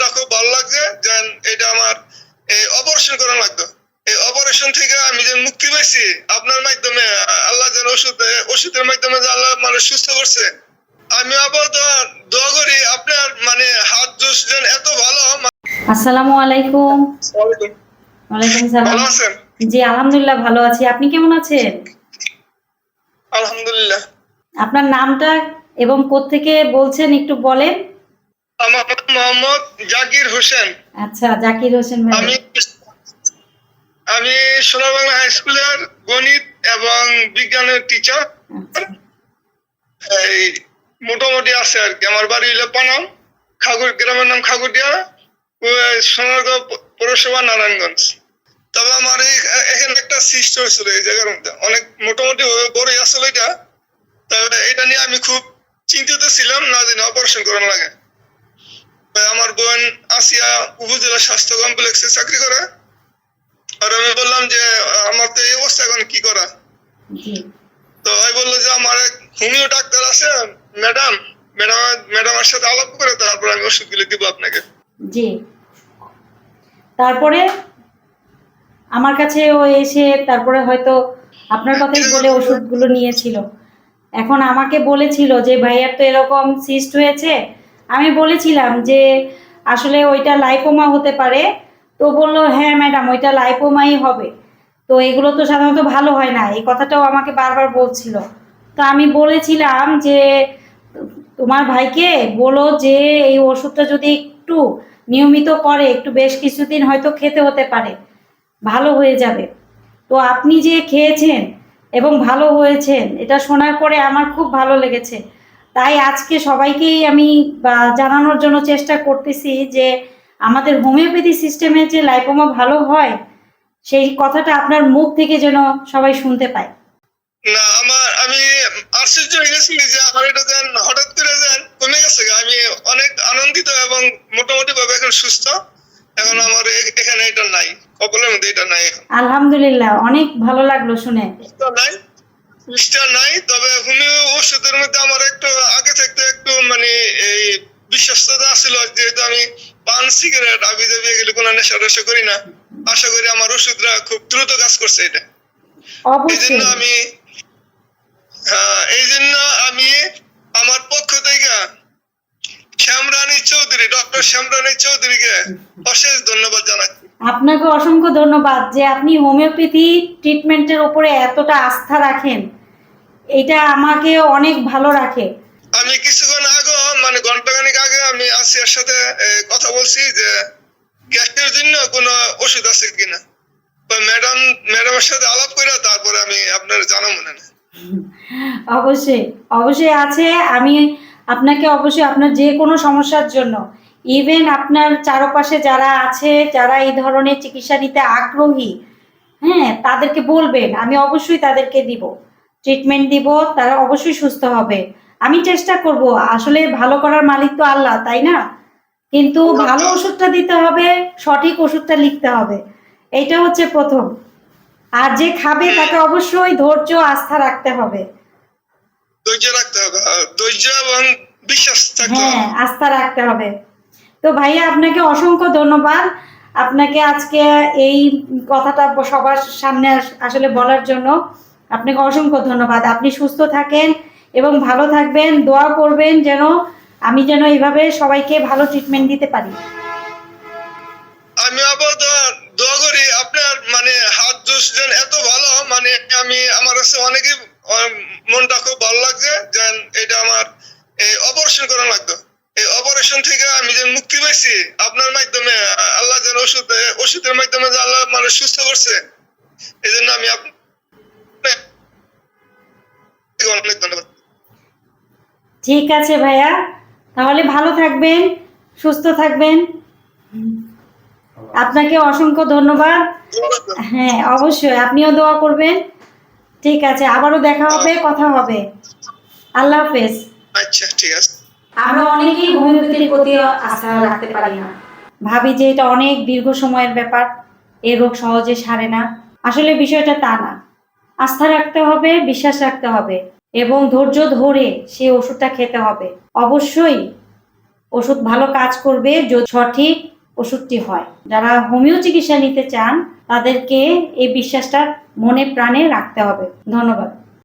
মনটা খুব ভালো লাগছে যে এটা আমার এই অপারেশন করা লাগতো। এই অপারেশন থেকে আমি যে মুক্তি পাইছি আপনার মাধ্যমে আল্লাহ যেন ওষুধ ওষুধের মাধ্যমে যে আল্লাহ মানে সুস্থ করছে আমি আপাতত দোয়া করি আপনার মানে হাত জোশ যেন এত ভালো আসসালামু আলাইকুম। ওয়ালাইকুম। জি আলহামদুলিল্লাহ ভালো আছি। আপনি কেমন আছেন? আলহামদুলিল্লাহ। আপনার নামটা এবং কোত্থেকে বলছেন একটু বলেন। আমার মোহাম্মদ জাকির হোসেন। আচ্ছা জাকির হোসেন আমি আমি সোনার বাংলা হাই স্কুলের গণিত এবং বিজ্ঞানের টিচার আচ্ছা, এই মোটামুটি আছে আর কি। আমার বাড়ি হইল পানাম খাগুর গ্রামের নাম খাগুটিয়া সোনারগাঁও পৌরসভা নারায়ণগঞ্জ। তবে আমার এখানে একটা সৃষ্টি হয়েছিল এই জায়গার মধ্যে। অনেক মোটামুটি বড়ই আসলে এটা তবে এটা নিয়ে আমি খুব চিন্তিত ছিলাম না জানি অপারেশন করানো লাগে। আমার বোন আসিয়া উপজেলা স্বাস্থ্য কমপ্লেক্সে চাকরি করে। আর আমি বললাম যে আমার তো এই অবস্থা এখন কি করা? জি। তো আমি বলল যে আমার এক হোমিও ডাক্তার আছে ম্যাডাম ম্যাডাম ম্যাডামের সাথে আলাপ করে তারপর আমি ওষুধগুলো দিব আপনাকে। জি। তারপরে আমার কাছে ও এসে তারপরে হয়তো আপনার কথাই বলে ওষুধগুলো নিয়েছিল। এখন আমাকে বলেছিল যে ভাইয়ার তো এরকম সিস্ট হয়েছে আমি বলেছিলাম যে আসলে ওইটা লাইপোমা হতে পারে। তো বলল হ্যাঁ ম্যাডাম, ওইটা লাইপোমাই হবে। তো এগুলো তো সাধারণত ভালো হয় না, এই কথাটাও আমাকে বারবার বলছিল। তো আমি বলেছিলাম যে, তোমার ভাইকে বলো যে, এই ওষুধটা যদি একটু নিয়মিত করে, একটু বেশ কিছুদিন হয়তো খেতে হতে পারে, ভালো হয়ে যাবে। তো আপনি যে খেয়েছেন এবং ভালো হয়েছেন, এটা শোনার পরে আমার খুব ভালো লেগেছে। তাই আজকে সবাইকেই আমি জানানোর জন্য চেষ্টা করতেছি যে আমাদের হোমিওপ্যাথি সিস্টেমে যে লাইপোমা ভালো হয় সেই কথাটা আপনার মুখ থেকে যেন সবাই শুনতে পায়। না আমার আমি আশ্চর্য হয়ে গেছি যে আমার এটা যেন হঠাৎ করে যেন কমে গেছে। আমি অনেক আনন্দিত এবং মোটামুটি ভাবে এখন সুস্থ। এখন আমার এখানে এটা নাই কপালের মধ্যে এটা নাই। আলহামদুলিল্লাহ অনেক ভালো লাগল শুনে। নাই নাই তবে হোমিও মধ্যে আমার একটু আগে একটু মানে এই বিশ্বস্ততা ছিল যেহেতু আমি পান সিগারেট আবি দাবি এগুলো কোনো নেশা করি না। আশা করি আমার ওষুধরা খুব দ্রুত কাজ করছে এটা। এই জন্য আমি হ্যাঁ, এই জন্য আমি আমার পক্ষ থেকে শ্যামরানী চৌধুরী ডক্টর শ্যামরানী চৌধুরীকে অশেষ ধন্যবাদ জানাচ্ছি। আপনাকে অসংখ্য ধন্যবাদ যে আপনি হোমিওপ্যাথি ট্রিটমেন্টের উপরে এতটা আস্থা রাখেন। এটা আমাকে অনেক ভালো রাখে। আমি কিছুক্ষণ আগে মানে ঘন্টাখানিক আগে আমি আসিয়ার সাথে কথা বলছি যে গ্যাসের জন্য কোনো ওষুধ আছে কিনা? ম্যাডাম ম্যাডামের সাথে আলাপ করে তারপরে আমি আপনার জানা মনে নেই অবশ্যই অবশ্যই আছে। আমি আপনাকে অবশ্যই আপনার যে কোনো সমস্যার জন্য ইভেন আপনার চারপাশে যারা আছে যারা এই ধরনের চিকিৎসা নিতে আগ্রহী হ্যাঁ তাদেরকে বলবেন আমি অবশ্যই তাদেরকে দিব। ট্রিটমেন্ট দিব তারা অবশ্যই সুস্থ হবে। আমি চেষ্টা করব আসলে ভালো করার মালিক তো আল্লাহ তাই না? কিন্তু ভালো ওষুধটা দিতে হবে সঠিক ওষুধটা লিখতে হবে। এটা হচ্ছে প্রথম। আর যে খাবে তাকে অবশ্যই ধৈর্য আস্থা রাখতে হবে। ধৈর্য রাখতে হবে ধৈর্য এবং বিশ্বাস থাকতে হ্যাঁ আস্থা রাখতে হবে। তো ভাইয়া আপনাকে অসংখ্য ধন্যবাদ। আপনাকে আজকে এই কথাটা সবার সামনে আসলে বলার জন্য। আপনাকে অসংখ্য ধন্যবাদ। আপনি সুস্থ থাকেন এবং ভালো থাকবেন। দোয়া করবেন যেন আমি যেন এইভাবে সবাইকে ভালো ট্রিটমেন্ট দিতে পারি। আমি আপাতত দোয়া করি, আপনার মানে হাত জোশ যেন এত ভালো মানে আমি, আমার কাছে অনেকে মনটা খুব ভালো লাগছে যে এটা আমার এই অপারেশন করা লাগতো। এই অপারেশন থেকে আমি যে মুক্তি পাইছি, আপনার মাধ্যমে, আল্লাহ যেন ওষুধ, ওষুধের মাধ্যমে যে আল্লাহ মানে সুস্থ করছে এই জন্য আমি আপনার অনেক ধন্যবাদ ঠিক আছে ভাইয়া। তাহলে ভালো থাকবেন সুস্থ থাকবেন। আপনাকে অসংখ্য ধন্যবাদ। হ্যাঁ অবশ্যই আপনিও দোয়া করবেন। ঠিক আছে আবারও দেখা হবে কথা হবে। আল্লাহ হাফেজ। আচ্ছা ঠিক আছে। আমরা অনেকেই হোমিওপ্যাথির প্রতি আস্থা রাখতে পারি না। ভাবি যে এটা অনেক দীর্ঘ সময়ের ব্যাপার এ রোগ সহজে সারে না। আসলে বিষয়টা তা না। আস্থা রাখতে হবে বিশ্বাস রাখতে হবে। এবং ধৈর্য ধরে সে ওষুধটা খেতে হবে। অবশ্যই ওষুধ ভালো কাজ করবে যদি সঠিক ওষুধটি হয়। যারা হোমিও চিকিৎসা নিতে চান, তাদেরকে এই বিশ্বাসটা মনে প্রাণে রাখতে হবে। ধন্যবাদ।